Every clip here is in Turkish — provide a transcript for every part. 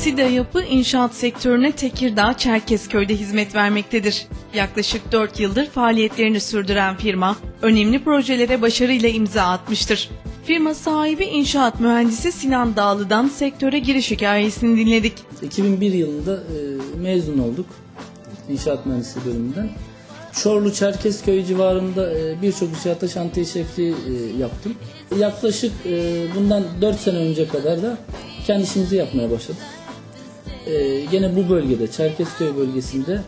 SİDA Yapı inşaat sektörüne Tekirdağ Çerkezköy'de hizmet vermektedir. Yaklaşık 4 yıldır faaliyetlerini sürdüren firma, önemli projelere başarıyla imza atmıştır. Firma sahibi inşaat mühendisi Sinan Dağlı'dan sektöre giriş hikayesini dinledik. 2001 yılında e, mezun olduk inşaat mühendisliği bölümünden. Çorlu Çerkezköy civarında e, birçok inşaatta şantiye şefliği e, yaptım. Yaklaşık bundan 4 sene önce kadar da kendi işimizi yapmaya başladık. E, gene bu bölgede Çerkezköy bölgesinde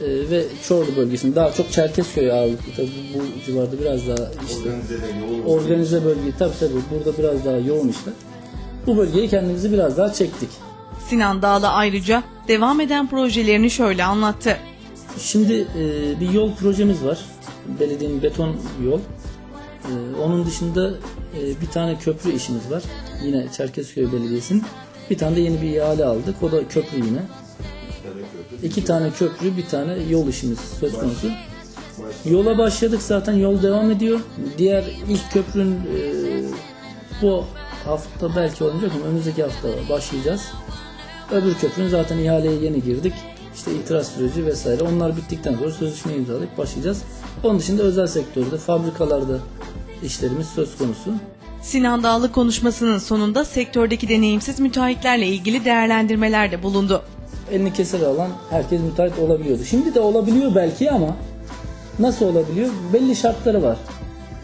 e, ve Çorlu bölgesinde daha çok Çerkezköy ağırlıklı tabii bu civarda biraz daha işte organize bölge tabii tabii burada biraz daha yoğun işler. Bu bölgeye kendimizi biraz daha çektik. Sinan Dağlı ayrıca devam eden projelerini şöyle anlattı. Şimdi e, bir yol projemiz var. Belediyenin beton yol. E, onun dışında e, bir tane köprü işimiz var. Yine Çerkezköy Belediyesi'nin. Bir tane de yeni bir ihale aldık. O da köprü yine. İki tane köprü, bir tane yol işimiz söz konusu. Yola başladık zaten yol devam ediyor. Diğer ilk köprünün e, bu hafta belki olmayacak ama önümüzdeki hafta başlayacağız. Öbür köprünün zaten ihaleye yeni girdik. İşte itiraz süreci vesaire. Onlar bittikten sonra sözleşme imzaladık başlayacağız. Onun dışında özel sektörde, fabrikalarda işlerimiz söz konusu. Sinan Dağlı konuşmasının sonunda sektördeki deneyimsiz müteahhitlerle ilgili değerlendirmelerde bulundu. Elini keser alan herkes müteahhit olabiliyordu. Şimdi de olabiliyor belki ama nasıl olabiliyor? Belli şartları var.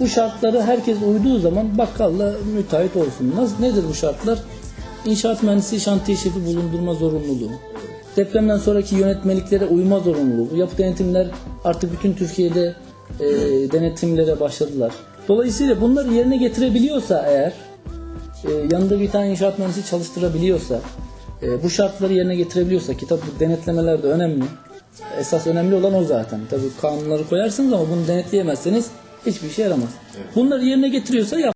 Bu şartları herkes uyduğu zaman bakkalla müteahhit olsun. Nasıl, nedir bu şartlar? İnşaat mühendisi şantiye şefi bulundurma zorunluluğu. Depremden sonraki yönetmeliklere uyma zorunluluğu. Yapı denetimler artık bütün Türkiye'de e, denetimlere başladılar. Dolayısıyla bunları yerine getirebiliyorsa eğer e, yanında bir tane inşaat mühendisi çalıştırabiliyorsa, e, bu şartları yerine getirebiliyorsa ki tabi denetlemeler de önemli. Esas önemli olan o zaten. Tabi kanunları koyarsınız ama bunu denetleyemezseniz hiçbir şey yaramaz. Bunları yerine getiriyorsa yap.